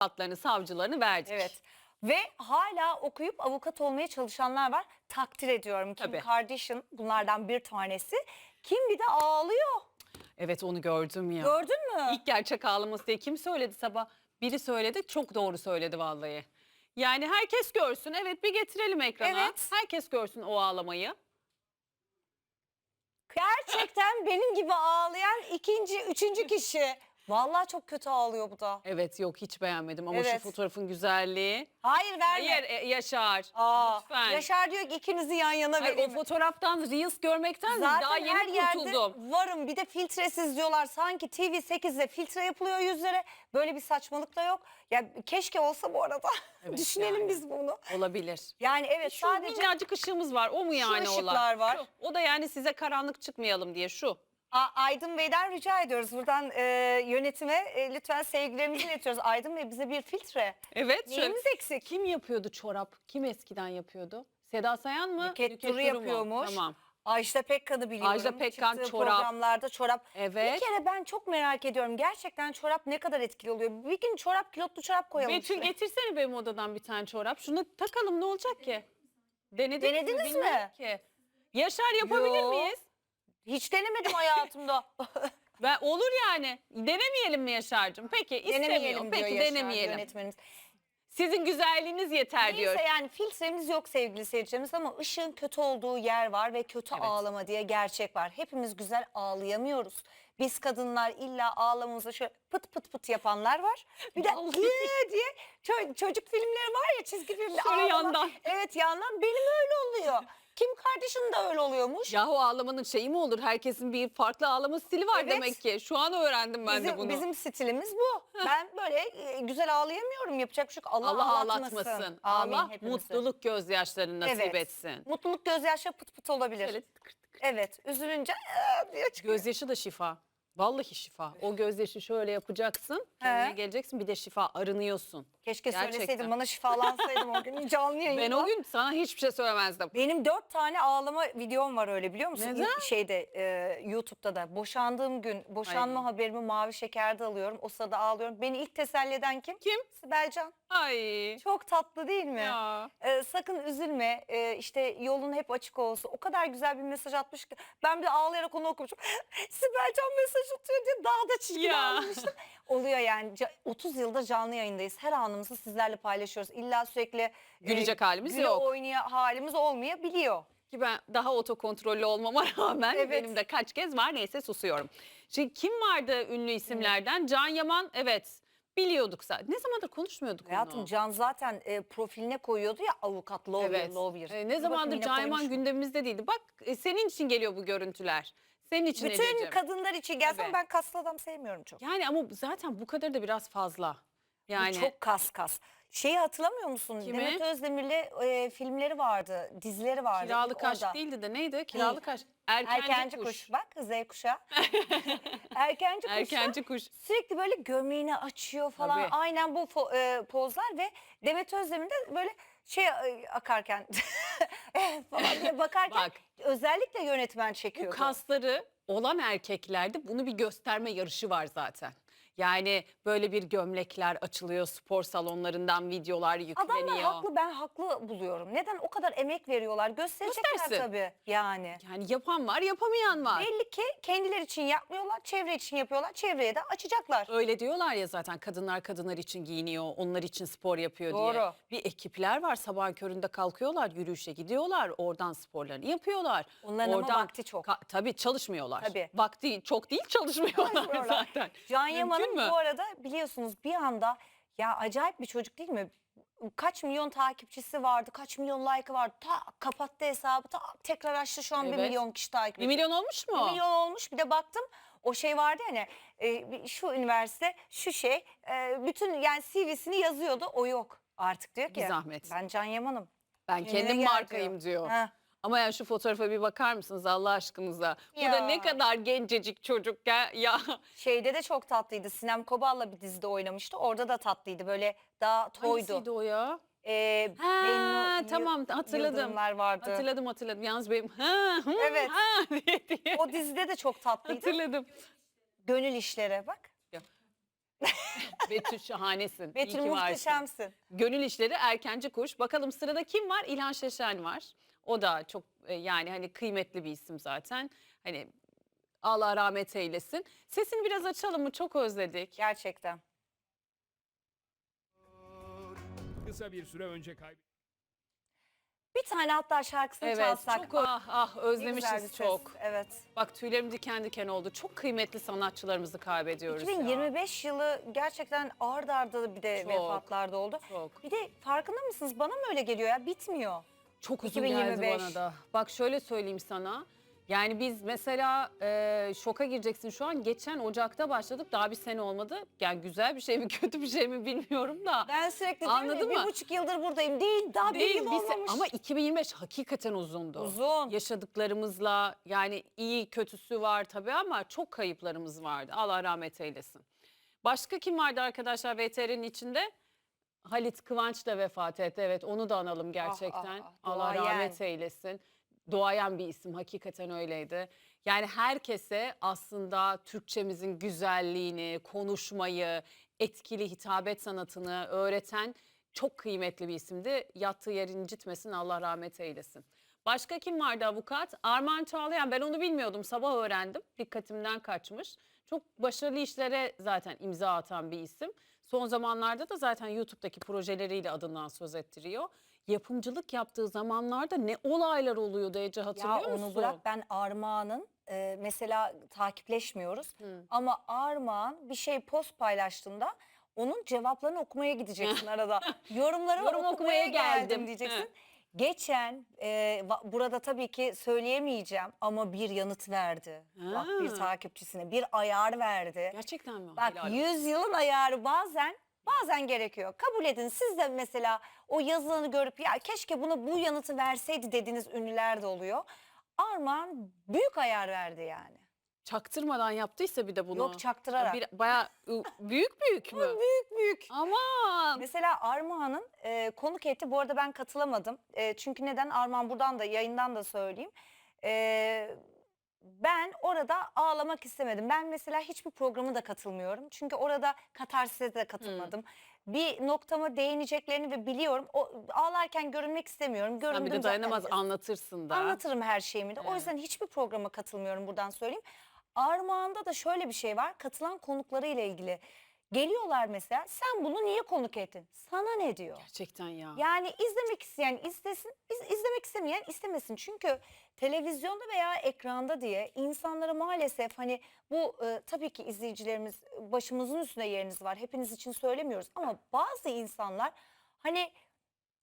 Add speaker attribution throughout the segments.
Speaker 1: avukatlarını, savcılarını verdik.
Speaker 2: Evet. Ve hala okuyup avukat olmaya çalışanlar var. Takdir ediyorum. Kim
Speaker 1: Tabii.
Speaker 2: Kardashian bunlardan bir tanesi. Kim bir de ağlıyor.
Speaker 1: Evet onu gördüm ya.
Speaker 2: Gördün mü?
Speaker 1: İlk gerçek ağlaması diye kim söyledi sabah? Biri söyledi çok doğru söyledi vallahi. Yani herkes görsün. Evet bir getirelim ekrana.
Speaker 2: Evet.
Speaker 1: Herkes görsün o ağlamayı.
Speaker 2: Gerçekten benim gibi ağlayan ikinci, üçüncü kişi. Vallahi çok kötü ağlıyor bu da.
Speaker 1: Evet yok hiç beğenmedim ama şu
Speaker 2: Evet.
Speaker 1: fotoğrafın güzelliği.
Speaker 2: Hayır verme.
Speaker 1: Hayır e, Yaşar.
Speaker 2: Aa,
Speaker 1: Lütfen.
Speaker 2: Yaşar diyor ki ikinizi yan yana
Speaker 1: Hayır, o
Speaker 2: vereyim.
Speaker 1: fotoğraftan Reels görmekten
Speaker 2: Zaten
Speaker 1: daha yeni
Speaker 2: her yerde
Speaker 1: kurtuldum.
Speaker 2: varım. Bir de filtresiz diyorlar. Sanki TV8'de filtre yapılıyor yüzlere. Böyle bir saçmalık da yok. Ya keşke olsa bu arada.
Speaker 1: Evet,
Speaker 2: Düşünelim
Speaker 1: yani.
Speaker 2: biz bunu.
Speaker 1: Olabilir.
Speaker 2: Yani evet
Speaker 1: Şu
Speaker 2: sadece
Speaker 1: minnacık ışığımız var. O mu yani olan?
Speaker 2: ışıklar var.
Speaker 1: Şu. O da yani size karanlık çıkmayalım diye şu.
Speaker 2: A- Aydın Bey'den rica ediyoruz. Buradan e, yönetime e, lütfen sevgilerimizi iletiyoruz. Aydın Bey bize bir filtre.
Speaker 1: Evet. şöyle-
Speaker 2: Neyimiz eksik?
Speaker 1: Kim yapıyordu çorap? Kim eskiden yapıyordu? Seda Sayan mı?
Speaker 2: Nüket Duru
Speaker 1: mu?
Speaker 2: yapıyormuş.
Speaker 1: Tamam.
Speaker 2: Ajda Pekkan'ı biliyorum.
Speaker 1: Ajda Pekkan,
Speaker 2: Çıktığı
Speaker 1: çorap.
Speaker 2: programlarda çorap.
Speaker 1: Evet.
Speaker 2: Bir kere ben çok merak ediyorum. Gerçekten çorap ne kadar etkili oluyor? Bir gün çorap, kilotlu çorap koyalım.
Speaker 1: Betül
Speaker 2: işte.
Speaker 1: getirsene benim odadan bir tane çorap. Şunu takalım ne olacak ki? Denediniz,
Speaker 2: Denediniz
Speaker 1: mi?
Speaker 2: mi?
Speaker 1: Ki. Yaşar yapabilir
Speaker 2: Yo.
Speaker 1: miyiz?
Speaker 2: Hiç denemedim hayatımda.
Speaker 1: Ben olur yani. Denemeyelim mi Yaşar'cığım? Peki istemiyor.
Speaker 2: denemeyelim diyor
Speaker 1: Peki
Speaker 2: Yaşar
Speaker 1: denemeyelim.
Speaker 2: yönetmenimiz.
Speaker 1: Sizin güzelliğiniz yeter diyor.
Speaker 2: Neyse yani filtremiz yok sevgili seyircilerimiz ama ışığın kötü olduğu yer var ve kötü
Speaker 1: Evet.
Speaker 2: ağlama diye gerçek var. Hepimiz güzel ağlayamıyoruz. Biz kadınlar illa ağlamamıza şöyle pıt pıt pıt yapanlar var. Bir de
Speaker 1: Vallahi.
Speaker 2: Diye ço- çocuk filmleri var ya çizgi filmler.
Speaker 1: Şöyle
Speaker 2: ağlama.
Speaker 1: yandan.
Speaker 2: Evet yandan benim öyle oluyor. Kim kardeşim de öyle oluyormuş.
Speaker 1: Yahu ağlamanın şeyi mi olur? Herkesin bir farklı ağlama stili var
Speaker 2: Evet.
Speaker 1: demek ki. Şu an öğrendim ben
Speaker 2: bizim,
Speaker 1: de bunu.
Speaker 2: bizim stilimiz bu. Ben böyle e, güzel ağlayamıyorum. Yapacak bir şey yok. Allah,
Speaker 1: Allah
Speaker 2: ağlatmasın. Amin
Speaker 1: Allah
Speaker 2: hepimizi.
Speaker 1: mutluluk gözyaşlarını nasip
Speaker 2: Evet.
Speaker 1: etsin.
Speaker 2: Mutluluk gözyaşı pıt pıt olabilir. Evet üzülünce "Aa" diye çıkıyor.
Speaker 1: Gözyaşı da şifa. Vallahi şifa. O gözyaşı şöyle yapacaksın. Kendine
Speaker 2: He.
Speaker 1: geleceksin bir de şifa arınıyorsun.
Speaker 2: Keşke
Speaker 1: Gerçekten.
Speaker 2: söyleseydin bana şifalansaydım o gün canlı yayında.
Speaker 1: Ben o gün sana hiçbir şey söylemezdim.
Speaker 2: Benim dört tane ağlama videom var öyle biliyor musun?
Speaker 1: Neden?
Speaker 2: Şeyde e, YouTube'da da boşandığım gün boşanma
Speaker 1: Ay.
Speaker 2: haberimi mavi şekerde alıyorum. O sırada ağlıyorum. Beni ilk teselli eden kim?
Speaker 1: Kim?
Speaker 2: Sibelcan.
Speaker 1: Ay.
Speaker 2: Çok tatlı değil mi?
Speaker 1: Ya.
Speaker 2: Ee, sakın üzülme ee, işte yolun hep açık olsun. O kadar güzel bir mesaj atmış ki ben bir ağlayarak onu okumuşum. Sibelcan mesaj atıyor diye daha da çirkin
Speaker 1: Ya.
Speaker 2: ağlamıştım. Oluyor yani Ca- 30 yıldır canlı yayındayız. Her anımızı sizlerle paylaşıyoruz. İlla sürekli e,
Speaker 1: Gülecek halimiz
Speaker 2: güle
Speaker 1: yok.
Speaker 2: oynaya halimiz olmayabiliyor.
Speaker 1: Ki ben daha otokontrollü olmama rağmen
Speaker 2: Evet.
Speaker 1: benim de kaç kez var neyse susuyorum. Şimdi kim vardı ünlü isimlerden? Can Yaman evet biliyorduk zaten. Ne zamandır konuşmuyorduk
Speaker 2: Hayatım
Speaker 1: onu.
Speaker 2: Can zaten e, profiline koyuyordu ya avukat lawyer
Speaker 1: Evet.
Speaker 2: lawyer.
Speaker 1: Ee, ne zamandır Can Yaman
Speaker 2: koymuş
Speaker 1: gündemimizde değildi. Bak e, senin için geliyor bu görüntüler. Senin için
Speaker 2: Bütün
Speaker 1: Ececiğim.
Speaker 2: kadınlar için
Speaker 1: Tabii.
Speaker 2: ben kaslı adam sevmiyorum çok.
Speaker 1: Yani ama zaten bu kadar da biraz fazla. Yani
Speaker 2: Çok kas kas. Şeyi hatırlamıyor musun?
Speaker 1: Kimi?
Speaker 2: Demet Özdemir'le e, filmleri vardı, dizileri vardı.
Speaker 1: kiralık aşk
Speaker 2: orada.
Speaker 1: değildi de neydi? Kiralık aşk. Erkenci,
Speaker 2: Erkenci
Speaker 1: kuş.
Speaker 2: kuş. Bak Z kuşağı. Erkenci kuş.
Speaker 1: Erkenci kuş.
Speaker 2: Sürekli böyle gömleğini açıyor falan.
Speaker 1: Tabii.
Speaker 2: Aynen bu fo- e, pozlar ve Demet Özdemir de böyle şey akarken falan diye bakarken
Speaker 1: Bak.
Speaker 2: özellikle yönetmen
Speaker 1: Bu
Speaker 2: çekiyordu.
Speaker 1: kasları olan erkeklerde bunu bir gösterme yarışı var zaten. Yani böyle bir gömlekler açılıyor spor salonlarından videolar yükleniyor.
Speaker 2: Adamlar haklı ben haklı buluyorum. Neden o kadar emek veriyorlar? Gösterecekler
Speaker 1: Göstersin.
Speaker 2: tabii yani.
Speaker 1: Yani yapan var yapamayan var.
Speaker 2: Belli ki kendileri için yapmıyorlar, çevre için yapıyorlar. Çevreye de açacaklar.
Speaker 1: Öyle diyorlar ya zaten kadınlar kadınlar için giyiniyor, onlar için spor yapıyor diye.
Speaker 2: Doğru.
Speaker 1: Bir ekipler var sabah köründe kalkıyorlar, yürüyüşe gidiyorlar, oradan sporlarını yapıyorlar.
Speaker 2: Onların ama vakti çok.
Speaker 1: Ka- tabii çalışmıyorlar.
Speaker 2: Tabii.
Speaker 1: Vakti çok değil çalışmıyorlar
Speaker 2: Çalışmıyorlar.
Speaker 1: zaten.
Speaker 2: Can
Speaker 1: Mümkün
Speaker 2: Yaman'ın
Speaker 1: mü?
Speaker 2: bu arada biliyorsunuz bir anda ya acayip bir çocuk değil mi? Kaç milyon takipçisi vardı, kaç milyon like'ı vardı. Ta kapattı hesabı, ta tekrar açtı şu an bir
Speaker 1: Evet.
Speaker 2: milyon kişi takip
Speaker 1: Bir
Speaker 2: ediyor.
Speaker 1: milyon olmuş mu?
Speaker 2: Bir milyon olmuş bir de baktım o şey vardı ya hani e, şu üniversite şu şey e, bütün yani CV'sini yazıyordu o yok. Artık diyor ki
Speaker 1: Bir zahmet.
Speaker 2: ben Can Yaman'ım.
Speaker 1: Ben
Speaker 2: Kendine
Speaker 1: kendim
Speaker 2: gel
Speaker 1: markayım diyor.
Speaker 2: Heh.
Speaker 1: Ama yani şu fotoğrafa bir bakar mısınız Allah aşkınıza? Bu da
Speaker 2: Ya.
Speaker 1: ne kadar gencecik çocuk ya. ya.
Speaker 2: Şeyde de çok tatlıydı. Sinem Kobal'la bir dizide oynamıştı. Orada da tatlıydı. Böyle daha toydu.
Speaker 1: Hangisiydi o ya?
Speaker 2: Ee,
Speaker 1: Ha,
Speaker 2: Bennu
Speaker 1: tamam, hatırladım.
Speaker 2: Vardı.
Speaker 1: Hatırladım hatırladım. Yalnız benim ha, hı,
Speaker 2: Evet.
Speaker 1: ha diye diye.
Speaker 2: O dizide de çok tatlıydı.
Speaker 1: Hatırladım.
Speaker 2: Gönül işlere bak.
Speaker 1: Betül şahanesin.
Speaker 2: Betül
Speaker 1: ki varsın.
Speaker 2: muhteşemsin.
Speaker 1: Gönül işleri erkenci kuş. Bakalım sırada kim var? İlhan Şeşen var. O da çok e, yani hani kıymetli bir isim zaten. Hani Allah rahmet eylesin. Sesini biraz açalım mı? Çok özledik.
Speaker 2: Gerçekten.
Speaker 3: Kısa bir süre önce kaybettiği
Speaker 2: Bir tane hatta şarkısını
Speaker 1: Evet
Speaker 2: çalsak.
Speaker 1: çok ah ah
Speaker 2: Ne güzel bir
Speaker 1: özlemişiz
Speaker 2: ses.
Speaker 1: çok.
Speaker 2: Evet.
Speaker 1: Bak tüylerim diken diken oldu. Çok kıymetli sanatçılarımızı kaybediyoruz ya.
Speaker 2: 2025 yılı gerçekten ard arda bir de
Speaker 1: Çok.
Speaker 2: vefatlarda oldu.
Speaker 1: Çok.
Speaker 2: Bir de farkında mısınız? Bana mı öyle geliyor ya? Bitmiyor.
Speaker 1: Çok uzun
Speaker 2: 2025.
Speaker 1: geldi bana da. Bak şöyle söyleyeyim sana. Yani biz mesela e, şoka gireceksin şu an. Geçen Ocak'ta başladık. Daha bir sene olmadı. Yani güzel bir şey mi kötü bir şey mi bilmiyorum da.
Speaker 2: Ben sürekli
Speaker 1: Anladın mı?
Speaker 2: bir buçuk yıldır buradayım. Değil daha bir
Speaker 1: Değil,
Speaker 2: yıl
Speaker 1: bir se-
Speaker 2: olmamış.
Speaker 1: ama 2025 hakikaten uzundu.
Speaker 2: Uzun.
Speaker 1: Yaşadıklarımızla yani iyi kötüsü var tabii ama çok kayıplarımız vardı. Allah rahmet eylesin. Başka kim vardı arkadaşlar VTR'nin içinde? Halit Kıvanç da vefat etti. Evet onu da analım gerçekten.
Speaker 2: ah, ah,
Speaker 1: Allah
Speaker 2: duayen.
Speaker 1: rahmet eylesin. Doğayan bir isim hakikaten öyleydi. Yani herkese aslında Türkçemizin güzelliğini, konuşmayı, etkili hitabet sanatını öğreten çok kıymetli bir isimdi. Yattığı yer incitmesin Allah rahmet eylesin. Başka kim vardı avukat? Armağan Çağlayan ben onu bilmiyordum sabah öğrendim dikkatimden kaçmış. Çok başarılı işlere zaten imza atan bir isim. Son zamanlarda da zaten YouTube'daki projeleriyle adından söz ettiriyor. Yapımcılık yaptığı zamanlarda ne olaylar oluyordu Ece hatırlıyor
Speaker 2: Ya
Speaker 1: musun?
Speaker 2: onu bırak ben Armağan'ın e, mesela takipleşmiyoruz ama Armağan bir şey post paylaştığında onun cevaplarını okumaya gideceksin arada. Yorumları
Speaker 1: Yorum
Speaker 2: okumaya,
Speaker 1: okumaya
Speaker 2: geldim,
Speaker 1: geldim.
Speaker 2: diyeceksin.
Speaker 1: Hı.
Speaker 2: Geçen e, burada tabii ki söyleyemeyeceğim ama bir yanıt verdi. Bak bir
Speaker 1: Ha.
Speaker 2: takipçisine bir ayar verdi.
Speaker 1: Gerçekten mi?
Speaker 2: Bak
Speaker 1: Helal olsun.
Speaker 2: 100 yılın ayarı bazen bazen gerekiyor. Kabul edin siz de mesela o yazılanı görüp ya keşke buna bu yanıtı verseydi dediğiniz ünlüler de oluyor. Armağan büyük ayar verdi yani.
Speaker 1: Çaktırmadan yaptıysa bir de bunu.
Speaker 2: Yok, çaktırarak.
Speaker 1: Bir, bayağı büyük büyük mü?
Speaker 2: Büyük büyük.
Speaker 1: Aman.
Speaker 2: Mesela Armağan'ın e, konuk etti. Bu arada ben katılamadım. E, çünkü neden? Armağan buradan da yayından da söyleyeyim. E, ben orada ağlamak istemedim. Ben mesela hiçbir programı da katılmıyorum. Çünkü orada Katarsis'e de katılmadım. Bir noktama değineceklerini ve biliyorum. O, ağlarken görünmek istemiyorum. Göründüm
Speaker 1: bir de
Speaker 2: zaten.
Speaker 1: dayanamaz anlatırsın da.
Speaker 2: Anlatırım her şeyimi de. O
Speaker 1: Evet.
Speaker 2: yüzden hiçbir programa katılmıyorum buradan söyleyeyim. Armağan'da da şöyle bir şey var. Katılan konukları ile ilgili. Geliyorlar mesela sen bunu niye konuk ettin? Sana ne diyor?
Speaker 1: Gerçekten ya.
Speaker 2: Yani izlemek isteyen izlesin, iz- izlemek istemeyen istemesin. Çünkü televizyonda veya ekranda diye insanlara maalesef hani bu e, tabii ki izleyicilerimiz başımızın üstünde yeriniz var. Hepiniz için söylemiyoruz ama bazı insanlar hani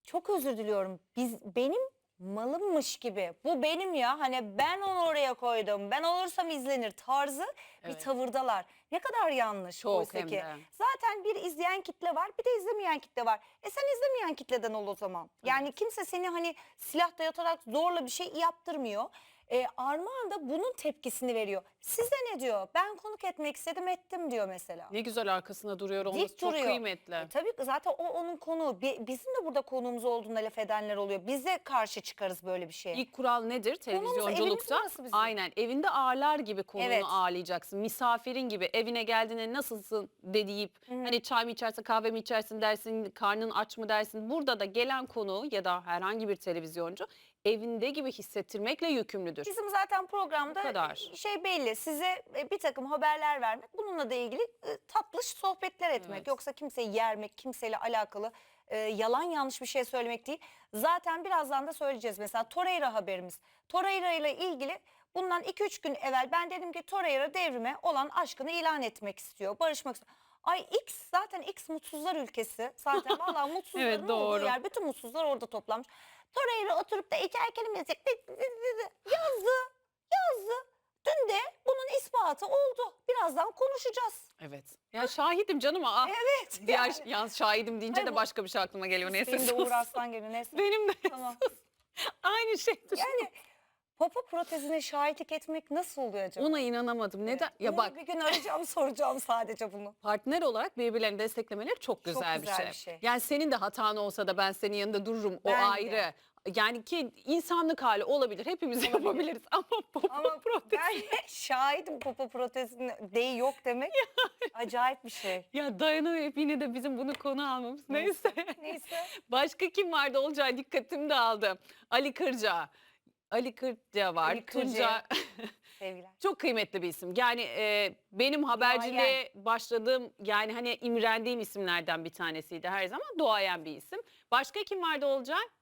Speaker 2: çok özür diliyorum. Biz benim malımmış gibi. Bu benim ya. Hani ben onu oraya koydum. Ben olursam izlenir tarzı bir
Speaker 1: Evet.
Speaker 2: tavırdalar. Ne kadar yanlış
Speaker 1: Çok
Speaker 2: oysa
Speaker 1: hem
Speaker 2: ki.
Speaker 1: de.
Speaker 2: Zaten bir izleyen kitle var, bir de izlemeyen kitle var. E sen izlemeyen kitleden ol o zaman. Yani kimse seni hani silah dayatarak zorla bir şey yaptırmıyor. E, Armağan da bunun tepkisini veriyor. Size ne diyor? Ben konuk etmek istedim ettim diyor mesela.
Speaker 1: Ne güzel arkasında duruyor olması
Speaker 2: Dik
Speaker 1: çok
Speaker 2: duruyor.
Speaker 1: kıymetli.
Speaker 2: E, tabii zaten o onun konuğu. Bi- Bizim de burada konuğumuz olduğunda laf edenler oluyor. Biz de karşı çıkarız böyle bir şeye.
Speaker 1: İlk kural nedir televizyonculukta?
Speaker 2: evimiz burası bizim.
Speaker 1: Aynen evinde ağırlar gibi konuğunu
Speaker 2: Evet.
Speaker 1: ağırlayacaksın. Misafirin gibi evine geldiğinde nasılsın de deyip hani çay mı içersin kahve mi içersin dersin karnın aç mı dersin. Burada da gelen konuğu ya da herhangi bir televizyoncu evinde gibi hissettirmekle yükümlüdür.
Speaker 2: Bizim zaten programda
Speaker 1: Bu kadar.
Speaker 2: şey belli. Size e, bir takım haberler vermek, bununla da ilgili e, tatlış sohbetler etmek.
Speaker 1: Evet.
Speaker 2: Yoksa kimseyi yermek, kimseyle alakalı e, yalan yanlış bir şey söylemek değil. Zaten birazdan da söyleyeceğiz mesela Torreira haberimiz. Torreira ile ilgili bundan 2-3 gün evvel ben dedim ki Torreira devrime olan aşkını ilan etmek istiyor, barışmak istiyor. Ay X zaten X mutsuzlar ülkesi. Zaten vallahi mutsuzların
Speaker 1: Evet,
Speaker 2: olduğu yer. Bütün mutsuzlar orada toplanmış. Torreira oturup da içerken yazacak. Yazdı. Yazdı. Dün de bunun ispatı oldu. Birazdan konuşacağız.
Speaker 1: Evet. Ya şahidim canım. Aa,
Speaker 2: Evet.
Speaker 1: Diğer
Speaker 2: yani.
Speaker 1: yalnız şahidim deyince
Speaker 2: Hayır,
Speaker 1: de başka bir şey aklıma geliyor. Neyse
Speaker 2: Benim de. Uğur Aslan geliyor. Neyse.
Speaker 1: Benim de
Speaker 2: Tamam.
Speaker 1: aynı şey.
Speaker 2: Yani Popo protezine şahitlik etmek nasıl oluyor acaba?
Speaker 1: Ona inanamadım. Neden?
Speaker 2: Evet,
Speaker 1: Ya
Speaker 2: bunu
Speaker 1: bak
Speaker 2: bir gün arayacağım soracağım sadece bunu.
Speaker 1: partner olarak birbirlerini desteklemeleri çok güzel,
Speaker 2: güzel
Speaker 1: bir, şey.
Speaker 2: bir şey.
Speaker 1: Yani senin de hatan olsa da ben senin yanında dururum.
Speaker 2: Ben
Speaker 1: o
Speaker 2: de.
Speaker 1: ayrı. Yani ki insanlık hali olabilir. Hepimiz yapabiliriz ama popo
Speaker 2: Ama
Speaker 1: protezi.
Speaker 2: ben şahidim popo protezine değil yok demek acayip bir şey.
Speaker 1: Ya dayanamayıp yine de bizim bunu konu almamız. Neyse.
Speaker 2: Neyse.
Speaker 1: Başka kim vardı olacağı dikkatim dağıldı. Ali Kırca. Ali Kırca var.
Speaker 2: Ali
Speaker 1: Tunca
Speaker 2: Sevgiler.
Speaker 1: çok kıymetli bir isim. Yani e, benim haberciliğe başladığım yani hani imrendiğim isimlerden bir tanesiydi her zaman. Doğayan bir isim. Başka kim vardı olacak?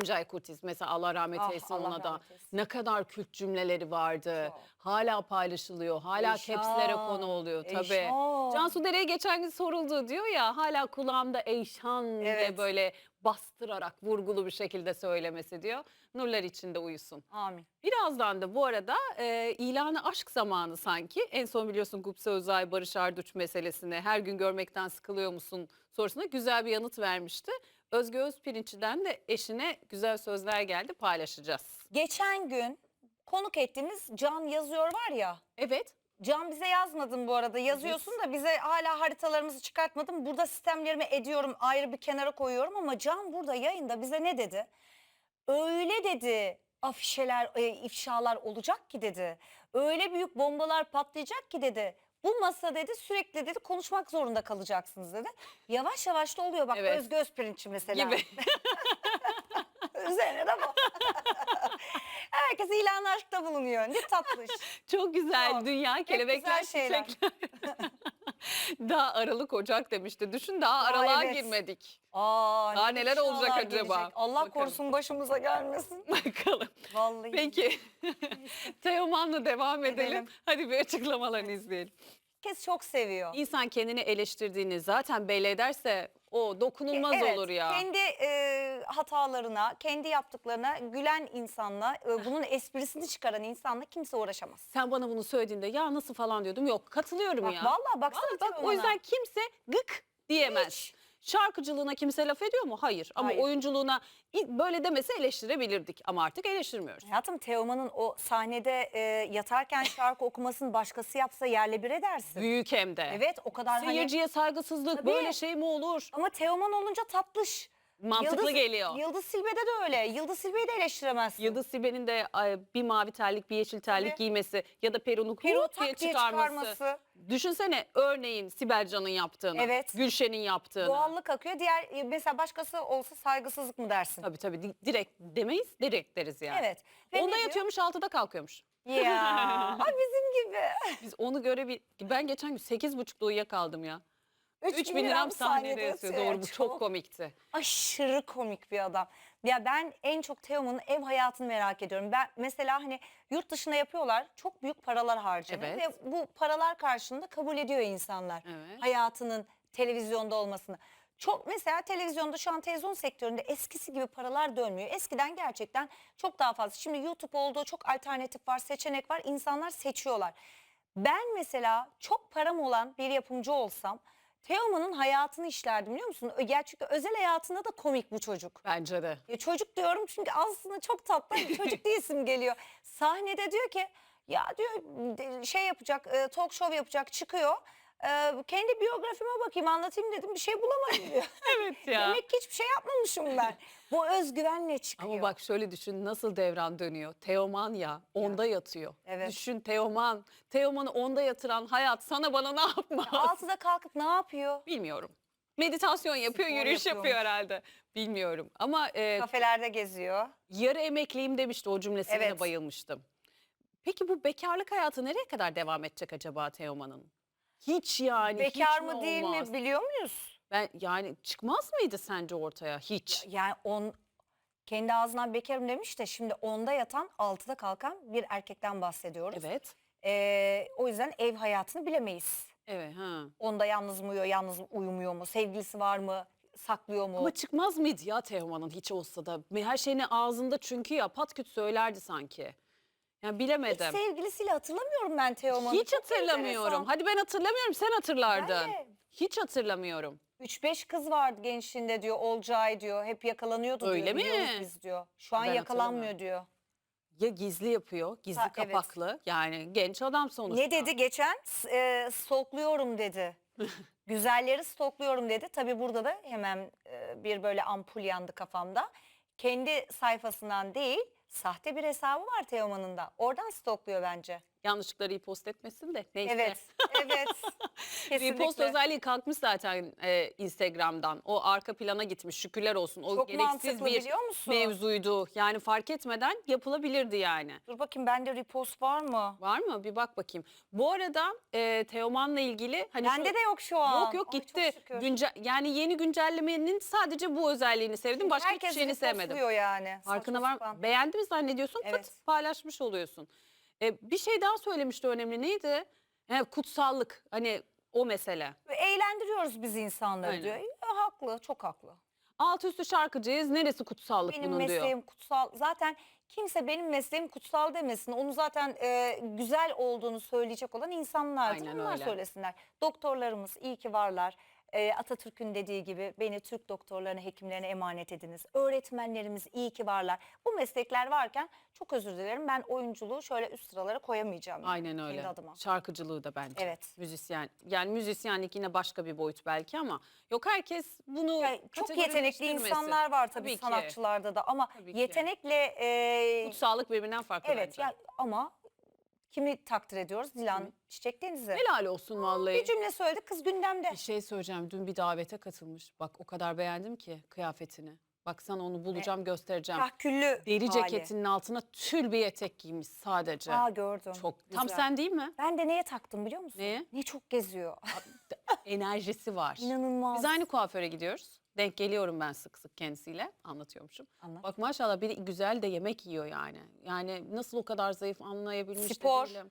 Speaker 1: Tuncay Kurtiz mesela Allah rahmet
Speaker 2: Ah,
Speaker 1: eylesin
Speaker 2: Allah
Speaker 1: ona da.
Speaker 2: rahmet eylesin.
Speaker 1: Ne kadar kült cümleleri vardı.
Speaker 2: Çok.
Speaker 1: Hala paylaşılıyor. Hala
Speaker 2: Eyşan,
Speaker 1: capslere konu oluyor tabii.
Speaker 2: Eyşan.
Speaker 1: Cansu Dere'ye geçen gün soruldu diyor ya hala kulağımda Eyşan diye
Speaker 2: Evet.
Speaker 1: böyle bastırarak vurgulu bir şekilde söylemesi diyor. Nurlar içinde uyusun.
Speaker 2: Amin.
Speaker 1: Birazdan da bu arada e, ilanı aşk zamanı sanki. En son biliyorsun Gupse Özay, Barış Arduç meselesine her gün görmekten sıkılıyor musun sorusuna güzel bir yanıt vermişti. Özge Özpirinç'ten de eşine güzel sözler geldi paylaşacağız.
Speaker 2: Geçen gün konuk ettiğimiz Can yazıyor var ya.
Speaker 1: Evet
Speaker 2: Can bize yazmadın bu arada. Yazıyorsun da bize hala haritalarımızı çıkartmadın. Burada sistemlerimi ediyorum ayrı bir kenara koyuyorum ama Can burada yayında bize ne dedi? Öyle dedi afişeler, e, ifşalar olacak ki dedi. Öyle büyük bombalar patlayacak ki dedi. Bu masa dedi sürekli dedi konuşmak zorunda kalacaksınız dedi. Yavaş yavaş da oluyor bak
Speaker 1: Evet.
Speaker 2: Özgü Özpirinç'i mesela.
Speaker 1: gibi.
Speaker 2: Üzerine de bu. Herkes ilan aşkta bulunuyor. Ne tatlış.
Speaker 1: Çok güzel
Speaker 2: Çok.
Speaker 1: dünya kelebekler
Speaker 2: güzel şeyler.
Speaker 1: çiçekler. daha Aralık Ocak demişti. Düşün daha
Speaker 2: Aa,
Speaker 1: aralığa
Speaker 2: evet.
Speaker 1: girmedik.
Speaker 2: Aa,
Speaker 1: Daha
Speaker 2: ne
Speaker 1: neler olacak acaba?
Speaker 2: gelecek. Allah
Speaker 1: Bakalım.
Speaker 2: korusun başımıza gelmesin.
Speaker 1: Bakalım.
Speaker 2: Vallahi.
Speaker 1: Peki. Teoman'la devam edelim.
Speaker 2: Edelim.
Speaker 1: Hadi bir açıklamalarını izleyelim.
Speaker 2: Herkes çok seviyor.
Speaker 1: İnsan kendini eleştirdiğini zaten belli ederse o dokunulmaz
Speaker 2: Evet,
Speaker 1: olur ya.
Speaker 2: Kendi e, hatalarına, kendi yaptıklarına gülen insanla, e, bunun esprisini çıkaran insanla kimse uğraşamaz.
Speaker 1: Sen bana bunu söylediğinde ya nasıl falan diyordum. Yok katılıyorum
Speaker 2: Bak
Speaker 1: ya.
Speaker 2: vallahi baksana
Speaker 1: Vallahi bak o yüzden kimse gık diyemez.
Speaker 2: Hiç.
Speaker 1: Şarkıcılığına kimse laf ediyor mu? Hayır. Ama
Speaker 2: Hayır.
Speaker 1: oyunculuğuna böyle demese eleştirebilirdik. Ama artık eleştirmiyoruz.
Speaker 2: Hayatım Teoman'ın o sahnede e, yatarken şarkı okumasını başkası yapsa yerle bir edersin.
Speaker 1: Büyük hem de.
Speaker 2: Evet o kadar hani
Speaker 1: Seyirciye saygısızlık
Speaker 2: Tabii.
Speaker 1: böyle şey mi olur?
Speaker 2: ama Teoman olunca tatlış.
Speaker 1: Mantıklı
Speaker 2: Yıldız-
Speaker 1: geliyor.
Speaker 2: Yıldız Silbe'de de öyle. Yıldız Silbe'yi de eleştiremezsin.
Speaker 1: Yıldız Silbe'nin de ay, bir mavi terlik, bir yeşil terlik
Speaker 2: Tabii.
Speaker 1: giymesi ya da perunu
Speaker 2: Peru
Speaker 1: diye
Speaker 2: tak diye
Speaker 1: çıkarması.
Speaker 2: çıkarması.
Speaker 1: Düşünsene örneğin Sibel Can'ın yaptığını,
Speaker 2: Evet.
Speaker 1: Gülşen'in yaptığını.
Speaker 2: Doğallık akıyor. Diğer e, mesela başkası olsa saygısızlık mı dersin?
Speaker 1: Tabii tabii di- direkt demeyiz, direkt deriz yani.
Speaker 2: Evet. Ve ne
Speaker 1: Onda
Speaker 2: diyor?
Speaker 1: yatıyormuş, altıda kalkıyormuş.
Speaker 2: Ya ay bizim gibi.
Speaker 1: Biz onu görebil... Ben geçen gün sekiz buçukta uyuyakaldım ya.
Speaker 2: 3
Speaker 1: Üç bin liram sahnede yatıyor. Doğru bu çok komikti.
Speaker 2: aşırı komik bir adam. Ya ben en çok Teoman'ın ev hayatını merak ediyorum. Ben mesela hani yurt dışına yapıyorlar. Çok büyük paralar harcanıyor
Speaker 1: Evet.
Speaker 2: ve bu paralar karşılığında kabul ediyor insanlar.
Speaker 1: Evet.
Speaker 2: Hayatının televizyonda olmasını. Çok mesela televizyonda şu an televizyon sektöründe eskisi gibi paralar dönmüyor. Eskiden gerçekten çok daha fazla. Şimdi YouTube olduğu çok alternatif var, seçenek var. İnsanlar seçiyorlar. Ben mesela çok param olan bir yapımcı olsam Teoman'ın hayatını işlerdim biliyor musun? Ya çünkü özel hayatında da komik bu çocuk.
Speaker 1: Bence de.
Speaker 2: Ya çocuk diyorum çünkü aslında çok tatlı bir çocuk diye isim geliyor. Sahnede diyor ki ya diyor şey yapacak e, talk show yapacak çıkıyor. E, kendi biyografime bakayım anlatayım dedim bir şey bulamadım diyor.
Speaker 1: Evet ya.
Speaker 2: Demek ki hiçbir şey yapmamışım ben. Bu özgüvenle çıkıyor.
Speaker 1: Ama bak şöyle düşün nasıl devran dönüyor. Teoman ya onda yatıyor.
Speaker 2: Evet.
Speaker 1: Düşün Teoman. Teoman'ı onda yatıran hayat sana bana ne yapmaz?
Speaker 2: Altıda kalkıp ne yapıyor?
Speaker 1: Bilmiyorum. Meditasyon yapıyor,
Speaker 2: Spor
Speaker 1: yürüyüş yapıyor
Speaker 2: yapıyormuş.
Speaker 1: herhalde. Bilmiyorum. Ama e,
Speaker 2: Kafelerde geziyor.
Speaker 1: yarı emekliyim demişti o cümlesine
Speaker 2: Evet.
Speaker 1: bayılmıştım. Peki bu bekarlık hayatı nereye kadar devam edecek acaba Teoman'ın? Hiç yani hiç
Speaker 2: Bekar
Speaker 1: mi
Speaker 2: mı değil
Speaker 1: olmaz?
Speaker 2: mi biliyor muyuz?
Speaker 1: Ben yani çıkmaz mıydı sence ortaya hiç?
Speaker 2: Yani on kendi ağzından bekarım demiş de şimdi onda yatan altıda kalkan bir erkekten bahsediyoruz.
Speaker 1: Evet.
Speaker 2: Ee, o yüzden ev hayatını bilemeyiz.
Speaker 1: Evet ha.
Speaker 2: Onda yalnız mı uyuyor, yalnız uyumuyor mu, sevgilisi var mı, saklıyor mu?
Speaker 1: Ama çıkmaz mıydı ya Teoman'ın hiç olsa da? Her şeyini ağzında çünkü ya pat küt söylerdi sanki. Yani
Speaker 2: Hiç
Speaker 1: bilemedim.
Speaker 2: sevgilisiyle hatırlamıyorum ben Teoman'ı.
Speaker 1: Hiç hatırlamıyorum. Hadi ben hatırlamıyorum sen hatırlardın.
Speaker 2: Ben de.
Speaker 1: Hiç hatırlamıyorum.
Speaker 2: 3-5 kız vardı gençliğinde diyor, Olcay diyor. Hep yakalanıyordu
Speaker 1: Öyle
Speaker 2: diyor. biliyoruz
Speaker 1: mi?
Speaker 2: biz diyor. Şu an
Speaker 1: Ben
Speaker 2: yakalanmıyor diyor.
Speaker 1: ya gizli yapıyor, gizli
Speaker 2: Ha, evet.
Speaker 1: kapaklı. Yani genç adam sonuçta.
Speaker 2: Ne dedi geçen? S- E, stokluyorum dedi. Güzelleri stokluyorum dedi. Tabii burada da hemen e, bir böyle ampul yandı kafamda. Kendi sayfasından değil, sahte bir hesabı var Teoman'ın da. Oradan stokluyor bence.
Speaker 1: Yanlışlıkla repost etmesin de neyse.
Speaker 2: Evet, evet.
Speaker 1: Repost
Speaker 2: Kesinlikle.
Speaker 1: özelliği kalkmış zaten e, Instagram'dan. O arka plana gitmiş şükürler olsun. O
Speaker 2: Çok
Speaker 1: gereksiz
Speaker 2: mantıklı
Speaker 1: bir
Speaker 2: biliyor musun?
Speaker 1: mevzuydu. Yani fark etmeden yapılabilirdi yani.
Speaker 2: Dur bakayım bende repost var mı?
Speaker 1: Var mı? Bir bak bakayım. Bu arada e, Teoman'la ilgili hani
Speaker 2: Bende
Speaker 1: şu-
Speaker 2: de yok şu an.
Speaker 1: Yok yok
Speaker 2: Ay,
Speaker 1: gitti.
Speaker 2: çok şükür.
Speaker 1: Günce, yani yeni güncellemenin sadece bu özelliğini sevdim. Başka
Speaker 2: Herkes
Speaker 1: hiçbir şeyini sevmedim.
Speaker 2: repostluyor yani.
Speaker 1: Farkına
Speaker 2: Saçma
Speaker 1: var.
Speaker 2: sapan.
Speaker 1: Beğendi mi zannediyorsun?
Speaker 2: Evet.
Speaker 1: Pıt paylaşmış oluyorsun. E, bir şey daha söylemişti önemli neydi? E, kutsallık. Hani o mesele.
Speaker 2: Eğlendiriyoruz biz insanları
Speaker 1: Aynen.
Speaker 2: diyor. Ya, haklı, çok haklı.
Speaker 1: Alt üstü şarkıcıyız. Neresi kutsallık
Speaker 2: Benim
Speaker 1: bunun diyor.
Speaker 2: mesleğim kutsal. Zaten kimse benim mesleğim kutsal demesin. Onu zaten e, güzel olduğunu söyleyecek olan insanlardır.
Speaker 1: Aynen
Speaker 2: Onlar
Speaker 1: öyle.
Speaker 2: söylesinler. Doktorlarımız iyi ki varlar. E, Atatürk'ün dediği gibi beni Türk doktorlarına, hekimlerine emanet ediniz. Öğretmenlerimiz iyi ki varlar. Bu meslekler varken çok özür dilerim ben oyunculuğu şöyle üst sıralara koyamayacağım. yani
Speaker 1: Aynen öyle.
Speaker 2: Kendi adıma.
Speaker 1: Şarkıcılığı da bence.
Speaker 2: Evet.
Speaker 1: Müzisyen. Yani müzisyenlik yine başka bir boyut belki ama yok herkes bunu
Speaker 2: Yani çok yetenekli insanlar var tabii,
Speaker 1: Tabii
Speaker 2: sanatçılarda da ama
Speaker 1: Tabii
Speaker 2: yetenekle e,
Speaker 1: Kutsallık birbirinden farklı
Speaker 2: evet
Speaker 1: bence.
Speaker 2: ya ama kimi takdir ediyoruz? Dilan Çiçek Deniz'i.
Speaker 1: Helal olsun vallahi.
Speaker 2: Bir cümle söyledi kız gündemde.
Speaker 1: Bir şey söyleyeceğim. Dün bir davete katılmış. Bak o kadar beğendim ki kıyafetini. Bak sana onu bulacağım göstereceğim.
Speaker 2: Kahküllü
Speaker 1: Deri
Speaker 2: hali.
Speaker 1: ceketinin altına tül bir etek giymiş sadece.
Speaker 2: Aa gördüm.
Speaker 1: Çok. Tam
Speaker 2: Güzel.
Speaker 1: sen değil mi?
Speaker 2: Ben de neye taktım biliyor musun?
Speaker 1: Neye?
Speaker 2: Ne çok geziyor.
Speaker 1: Enerjisi var.
Speaker 2: İnanılmaz.
Speaker 1: Biz aynı kuaföre gidiyoruz. Denk geliyorum ben sık sık kendisiyle. Anlatıyormuşum.
Speaker 2: Anlat.
Speaker 1: Bak maşallah biri güzel de yemek yiyor yani. Yani nasıl o kadar zayıf anlayabilmiş de
Speaker 2: Spor.
Speaker 1: değilim.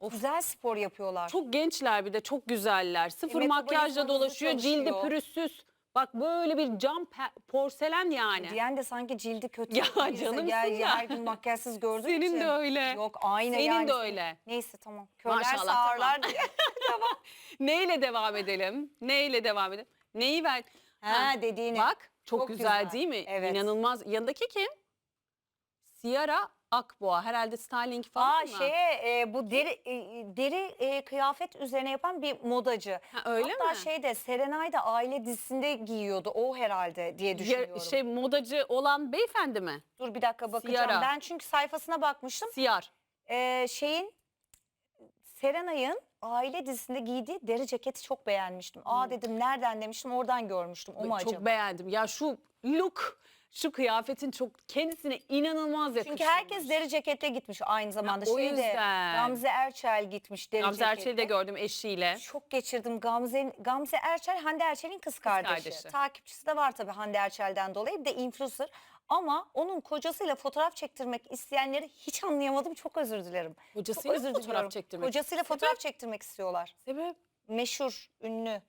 Speaker 1: Of.
Speaker 2: Güzel spor yapıyorlar.
Speaker 1: Çok gençler bir de çok güzeller. Sıfır
Speaker 2: E,
Speaker 1: makyajla dolaşıyor. Cildi
Speaker 2: çalışıyor.
Speaker 1: pürüzsüz. Bak böyle bir cam pe- porselen yani.
Speaker 2: Diyen de sanki cildi kötü.
Speaker 1: Ya
Speaker 2: Neyse,
Speaker 1: canımsın
Speaker 2: gel,
Speaker 1: ya.
Speaker 2: Her gün makyajsız gördüğüm
Speaker 1: Senin
Speaker 2: için.
Speaker 1: de öyle.
Speaker 2: Yok aynı
Speaker 1: Senin
Speaker 2: yani.
Speaker 1: de öyle.
Speaker 2: Neyse tamam. Körler
Speaker 1: Maşallah,
Speaker 2: sağırlar
Speaker 1: tamam.
Speaker 2: diye.
Speaker 1: Neyle devam edelim? Neyle devam edelim? Neyi ver?
Speaker 2: Ha dediğini.
Speaker 1: Bak çok,
Speaker 2: Çok
Speaker 1: güzel,
Speaker 2: güzel.
Speaker 1: değil mi?
Speaker 2: Evet.
Speaker 1: İnanılmaz. Yanındaki kim? Ciara Akboğa. Herhalde styling falan
Speaker 2: Aa
Speaker 1: mı?
Speaker 2: şeye e, bu deri e, deri e, kıyafet üzerine yapan bir modacı.
Speaker 1: Ha, öyle
Speaker 2: Hatta
Speaker 1: mi?
Speaker 2: şeyde Serenay da aile dizisinde giyiyordu o herhalde diye
Speaker 1: Ya-
Speaker 2: düşünüyorum.
Speaker 1: şey modacı olan beyefendi mi?
Speaker 2: Dur bir dakika bakacağım.
Speaker 1: Ciara.
Speaker 2: Ben çünkü sayfasına bakmıştım.
Speaker 1: Siyar.
Speaker 2: Ee, şeyin Serenay'ın aile dizisinde giydiği deri ceketi çok beğenmiştim. Aa dedim nereden demiştim oradan görmüştüm. O mu
Speaker 1: çok
Speaker 2: acaba?
Speaker 1: beğendim. Ya şu look, şu kıyafetin çok kendisine inanılmaz yakışmış.
Speaker 2: Çünkü herkes deri ceketle gitmiş aynı zamanda.
Speaker 1: o
Speaker 2: Şeyde,
Speaker 1: yüzden.
Speaker 2: Gamze Erçel gitmiş deri
Speaker 1: Gamze. Erçel'i de gördüm eşiyle.
Speaker 2: Çok geçirdim. Gamze, Gamze Erçel Hande Erçel'in kız kardeşi.
Speaker 1: kardeşi.
Speaker 2: Takipçisi de var tabii Hande Erçel'den dolayı. Bir de influencer. Ama onun kocasıyla fotoğraf çektirmek isteyenleri hiç anlayamadım. Çok özür dilerim.
Speaker 1: Kocasıyla
Speaker 2: özür
Speaker 1: fotoğraf
Speaker 2: diliyorum.
Speaker 1: çektirmek.
Speaker 2: Kocasıyla fotoğraf çektirmek istiyorlar.
Speaker 1: Sebep?
Speaker 2: Meşhur, ünlü.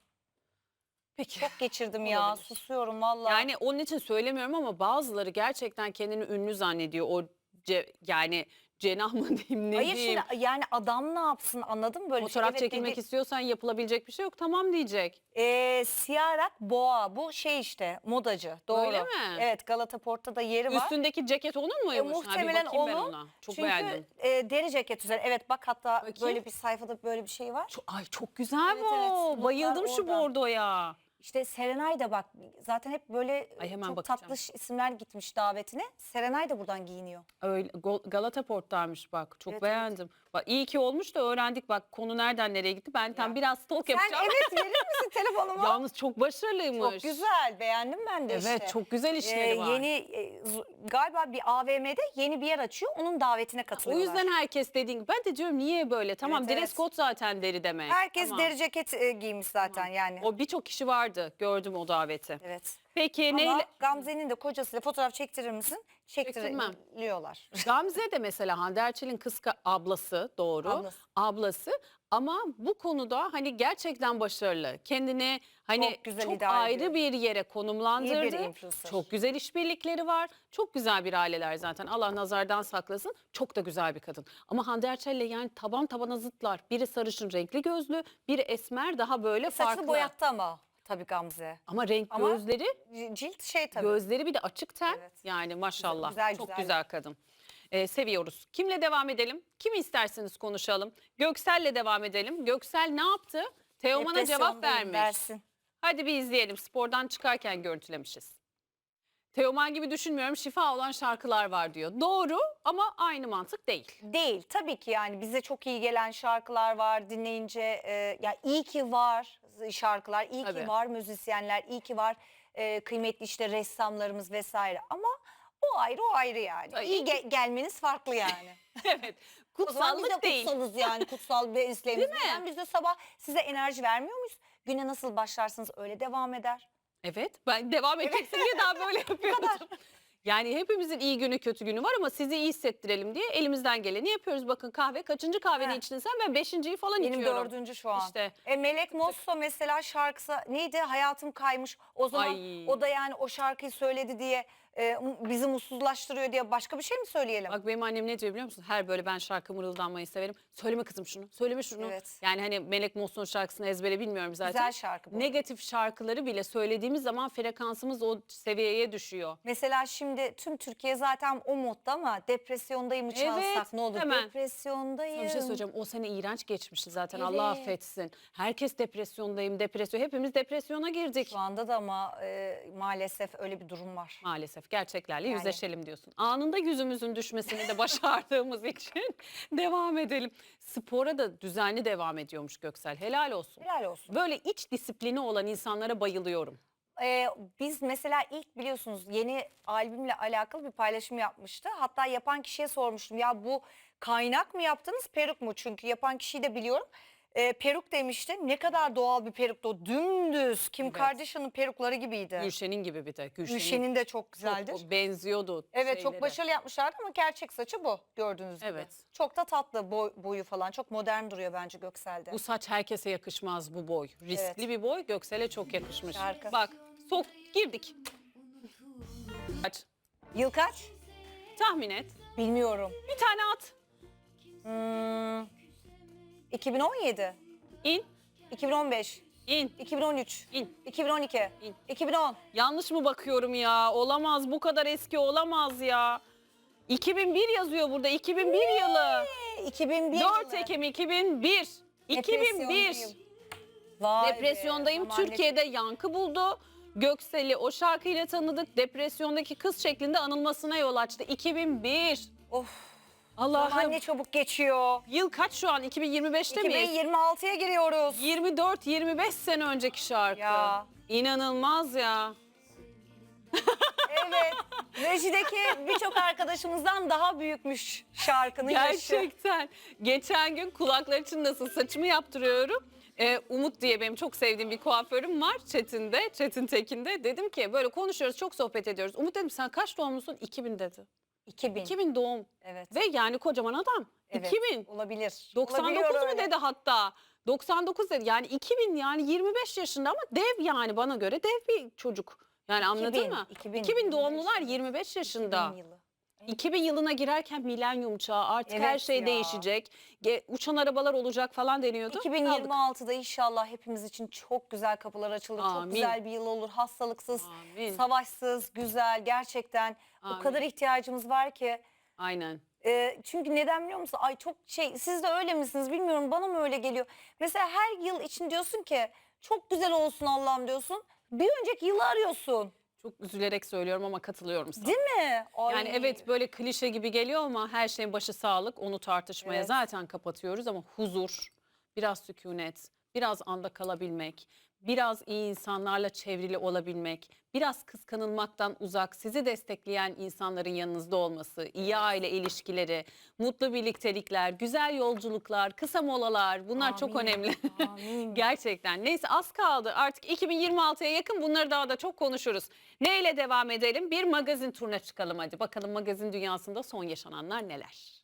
Speaker 1: Peki.
Speaker 2: Çok geçirdim ya.
Speaker 1: Olabilir.
Speaker 2: Susuyorum vallahi.
Speaker 1: Yani onun için söylemiyorum ama bazıları gerçekten kendini ünlü zannediyor. O ce- yani cenah mı diyeyim ne
Speaker 2: Hayır
Speaker 1: diyeyim.
Speaker 2: şimdi yani adam ne yapsın anladın mı böyle bir şey?
Speaker 1: Fotoğraf
Speaker 2: Evet
Speaker 1: çekilmek
Speaker 2: dedi,
Speaker 1: istiyorsan yapılabilecek bir şey yok. Tamam diyecek.
Speaker 2: e, Siyarak Boğa bu şey işte modacı doğru.
Speaker 1: Öyle mi?
Speaker 2: Evet Galata Port'ta da yeri var.
Speaker 1: Üstündeki ceket onun
Speaker 2: E,
Speaker 1: muymuş? Ha, bir
Speaker 2: muhtemelen
Speaker 1: bakayım ben
Speaker 2: onun.
Speaker 1: ona. Çok
Speaker 2: Çünkü
Speaker 1: beğendim.
Speaker 2: e, deri ceket üzerine. Evet bak hatta
Speaker 1: Bakayım.
Speaker 2: böyle bir sayfada böyle bir şey var.
Speaker 1: Çok, ay çok güzel
Speaker 2: Evet,
Speaker 1: bu.
Speaker 2: evet, notlar
Speaker 1: Bayıldım şu
Speaker 2: orada.
Speaker 1: bordoya.
Speaker 2: İşte Serenay da bak zaten hep böyle
Speaker 1: Ay, hemen
Speaker 2: çok
Speaker 1: bakacağım.
Speaker 2: tatlış isimler gitmiş davetine. Serenay da buradan giyiniyor.
Speaker 1: Öyle Go- Galata Port'taymış bak. Çok
Speaker 2: Evet, evet.
Speaker 1: beğendim. Bak iyi ki olmuş da öğrendik bak konu nereden nereye gitti. Ben tam
Speaker 2: Ya.
Speaker 1: biraz stalk
Speaker 2: Sen
Speaker 1: yapacağım.
Speaker 2: evet verir misin telefonumu?
Speaker 1: Yalnız çok başarılıymış.
Speaker 2: Çok güzel beğendim ben de
Speaker 1: Evet
Speaker 2: işte.
Speaker 1: çok güzel işleri
Speaker 2: Ee,
Speaker 1: var.
Speaker 2: Yeni e, z- galiba bir AVM'de yeni bir yer açıyor. Onun davetine
Speaker 1: O
Speaker 2: katılıyorlar.
Speaker 1: yüzden herkes dediğin gibi. Ben de diyorum niye böyle? Tamam
Speaker 2: Evet,
Speaker 1: dress
Speaker 2: evet.
Speaker 1: code zaten deri demek.
Speaker 2: herkes
Speaker 1: Tamam.
Speaker 2: deri ceket e, giymiş zaten yani.
Speaker 1: O birçok kişi vardı. Gördüm o daveti.
Speaker 2: Evet.
Speaker 1: Peki
Speaker 2: Ama
Speaker 1: neyle?
Speaker 2: Gamze'nin de kocasıyla fotoğraf çektirir misin?
Speaker 1: Çektirmem.
Speaker 2: Çektiriliyorlar.
Speaker 1: Gamze de mesela Hande Erçel'in kız ka- ablası doğru.
Speaker 2: Ablası.
Speaker 1: Ablası. Ama bu konuda hani gerçekten başarılı. Kendini hani
Speaker 2: Çok güzel
Speaker 1: çok
Speaker 2: idare
Speaker 1: ayrı
Speaker 2: ediyor.
Speaker 1: bir yere konumlandırdı.
Speaker 2: İyi bir influencer.
Speaker 1: Çok güzel işbirlikleri var. Çok güzel bir aileler zaten. Allah nazardan saklasın. Çok da güzel bir kadın. Ama Hande Erçel'le yani taban tabana zıtlar. Biri sarışın renkli gözlü, biri esmer daha böyle
Speaker 2: Saçını
Speaker 1: farklı.
Speaker 2: boyattı ama tabii Gamze.
Speaker 1: Ama renk
Speaker 2: Ama
Speaker 1: gözleri
Speaker 2: Cilt şey tabii.
Speaker 1: Gözleri bir de açık ten.
Speaker 2: Evet.
Speaker 1: Yani maşallah.
Speaker 2: Güzel,
Speaker 1: Çok
Speaker 2: güzel.
Speaker 1: güzel kadın. e, seviyoruz. Kimle devam edelim? Kimi isterseniz konuşalım. Göksel'le devam edelim. Göksel ne yaptı? Teoman'a cevap vermiş.
Speaker 2: dersin.
Speaker 1: Hadi bir izleyelim. Spordan çıkarken görüntülemişiz. Teoman gibi düşünmüyorum. Şifa olan şarkılar var diyor. Doğru ama aynı mantık değil.
Speaker 2: Değil tabii ki yani bize çok iyi gelen şarkılar var dinleyince e, ya iyi ki var şarkılar iyi
Speaker 1: Tabii.
Speaker 2: ki var müzisyenler iyi ki var e, kıymetli işte ressamlarımız vesaire ama o ayrı o ayrı yani
Speaker 1: Tabii.
Speaker 2: iyi ge- gelmeniz farklı yani.
Speaker 1: evet.
Speaker 2: zaman biz de
Speaker 1: Kutsallık değil.
Speaker 2: kutsalız yani kutsal bir.
Speaker 1: Değil mi?
Speaker 2: Neden Biz de sabah size enerji vermiyor muyuz? Güne nasıl başlarsınız öyle devam eder.
Speaker 1: Evet ben devam edeceksin diye daha böyle yapıyordum. Yani hepimizin iyi günü kötü günü var ama sizi iyi hissettirelim diye elimizden geleni yapıyoruz. Bakın kahve kaçıncı kahveni
Speaker 2: Ha.
Speaker 1: içtin sen ben beşinciyi falan
Speaker 2: Benim
Speaker 1: içiyorum.
Speaker 2: dördüncü şu an.
Speaker 1: İşte
Speaker 2: E, Melek Mosso mesela şarkısı neydi? Hayatım kaymış. O zaman
Speaker 1: Ay.
Speaker 2: o da yani o şarkıyı söyledi diye e, bizi mutsuzlaştırıyor diye başka bir şey mi söyleyelim?
Speaker 1: Bak benim annem ne diyor biliyor musun? Her böyle ben şarkı mırıldanmayı severim. Söyleme kızım şunu, söyleme şunu.
Speaker 2: Evet.
Speaker 1: Yani hani Melek Mosso'nun şarkısını ezbere bilmiyorum zaten.
Speaker 2: Güzel şarkı bu.
Speaker 1: Negatif şarkıları bile söylediğimiz zaman frekansımız o seviyeye düşüyor.
Speaker 2: Mesela şimdi tüm Türkiye zaten o modda ama depresyondayım mı çalsak
Speaker 1: Evet,
Speaker 2: ne olur?
Speaker 1: hemen.
Speaker 2: Depresyondayım.
Speaker 1: Sana bir şey söyleyeceğim. O sene iğrenç geçmişti zaten. Allah
Speaker 2: Evet.
Speaker 1: affetsin. Herkes depresyondayım, depresyon. Hepimiz depresyona girdik.
Speaker 2: Şu anda da ama e, maalesef öyle bir durum var.
Speaker 1: Maalesef gerçeklerle
Speaker 2: Yani.
Speaker 1: yüzleşelim diyorsun. Anında yüzümüzün düşmesini de başardığımız için devam edelim. Spora da düzenli devam ediyormuş Göksel. Helal olsun.
Speaker 2: Helal olsun.
Speaker 1: Böyle iç disiplini olan insanlara bayılıyorum.
Speaker 2: Ee, biz mesela ilk biliyorsunuz yeni albümle alakalı bir paylaşım yapmıştı. Hatta yapan kişiye sormuştum ya bu kaynak mı yaptınız peruk mu? Çünkü yapan kişiyi de biliyorum. Ee, peruk demişti. Ne kadar doğal bir peruktu. o. Dümdüz. Kim
Speaker 1: Evet.
Speaker 2: Kardashian'ın perukları gibiydi.
Speaker 1: Gülşen'in gibi bir de. Gülşen'in,
Speaker 2: Gülşen'in de çok
Speaker 1: çok
Speaker 2: güzeldir.
Speaker 1: o benziyordu.
Speaker 2: Evet çok başarılı yapmışlardı ama gerçek saçı bu gördüğünüz gibi.
Speaker 1: Evet.
Speaker 2: Çok da tatlı boy, boyu falan. Çok modern duruyor bence Göksel'de.
Speaker 1: Bu saç herkese yakışmaz bu boy. Riskli
Speaker 2: Evet.
Speaker 1: bir boy. Göksel'e çok yakışmış.
Speaker 2: Şarkı.
Speaker 1: Bak sok girdik. Kaç?
Speaker 2: Yıl kaç?
Speaker 1: Tahmin et.
Speaker 2: Bilmiyorum.
Speaker 1: Bir tane at.
Speaker 2: Hmm, 2017,
Speaker 1: İn.
Speaker 2: 2015,
Speaker 1: in,
Speaker 2: 2013,
Speaker 1: in.
Speaker 2: 2012,
Speaker 1: İn.
Speaker 2: 2010.
Speaker 1: Yanlış mı bakıyorum ya? Olamaz bu kadar eski olamaz ya. 2001 yazıyor burada. 2001 yılı.
Speaker 2: 2001
Speaker 1: 4
Speaker 2: yılı.
Speaker 1: Ekim 2001. 2001.
Speaker 2: Depresyondayım. Vay be,
Speaker 1: Depresyondayım.
Speaker 2: ne-
Speaker 1: Türkiye'de yankı buldu. Göksel'i o şarkıyla tanıdık. Depresyondaki kız şeklinde anılmasına yol açtı. 2001.
Speaker 2: Of.
Speaker 1: Allah'ım.
Speaker 2: Zaman ne çabuk geçiyor.
Speaker 1: Yıl kaç şu an? 2025'te miyiz?
Speaker 2: 2026'ya giriyoruz.
Speaker 1: 24-25 sene önceki şarkı.
Speaker 2: Ya.
Speaker 1: İnanılmaz ya.
Speaker 2: Evet. Rejideki birçok arkadaşımızdan daha büyükmüş şarkının yaşı.
Speaker 1: Gerçekten. Geçen gün kulaklar için nasıl saçımı yaptırıyorum. Ee, Umut diye benim çok sevdiğim bir kuaförüm var Çetin'de, Çetin Tekin'de. Dedim ki böyle konuşuyoruz, çok sohbet ediyoruz. Umut dedim sen kaç doğumlusun? 2000 dedi.
Speaker 2: 2000.
Speaker 1: 2000 doğum
Speaker 2: Evet.
Speaker 1: ve yani kocaman adam.
Speaker 2: evet.
Speaker 1: 2000.
Speaker 2: Olabilir.
Speaker 1: 99
Speaker 2: Olabiliyor
Speaker 1: mu dedi hatta. 99 dedi. Yani 2000 yani 25 yaşında ama dev yani bana göre dev bir çocuk. Yani anladın
Speaker 2: 2000,
Speaker 1: mı?
Speaker 2: 2000,
Speaker 1: 2000 doğumlular
Speaker 2: 25
Speaker 1: 25 yaşında.
Speaker 2: 2000 yılı.
Speaker 1: 2000 yılına girerken milenyum çağı artık
Speaker 2: Evet
Speaker 1: her şey
Speaker 2: ya.
Speaker 1: değişecek. Ge- uçan arabalar olacak falan deniyordu. Aldık.
Speaker 2: 2026'da inşallah hepimiz için çok güzel kapılar açılır.
Speaker 1: Amin.
Speaker 2: Çok güzel bir yıl olur. Hastalıksız,
Speaker 1: Amin.
Speaker 2: savaşsız, güzel. Gerçekten
Speaker 1: Amin.
Speaker 2: o kadar ihtiyacımız var ki.
Speaker 1: Aynen.
Speaker 2: Ee, çünkü neden biliyor musun? Ay çok şey siz de öyle misiniz bilmiyorum bana mı öyle geliyor. Mesela her yıl için diyorsun ki çok güzel olsun Allah'ım diyorsun. Bir önceki yılı arıyorsun.
Speaker 1: Çok üzülerek söylüyorum ama katılıyorum sana.
Speaker 2: Değil mi? Ay.
Speaker 1: Yani evet böyle klişe gibi geliyor ama her şeyin başı sağlık. Onu tartışmaya
Speaker 2: Evet.
Speaker 1: zaten kapatıyoruz ama huzur, biraz sükunet, biraz anda kalabilmek, biraz iyi insanlarla çevrili olabilmek, biraz kıskanılmaktan uzak, sizi destekleyen insanların yanınızda olması, iyi aile ilişkileri, mutlu birliktelikler, güzel yolculuklar, kısa molalar bunlar çok
Speaker 2: Amin,
Speaker 1: önemli.
Speaker 2: amin.
Speaker 1: Gerçekten. Neyse az kaldı. Artık 2026'ya yakın bunları daha da çok konuşuruz. Neyle devam edelim? Bir magazin turuna çıkalım hadi. Bakalım magazin dünyasında son yaşananlar neler?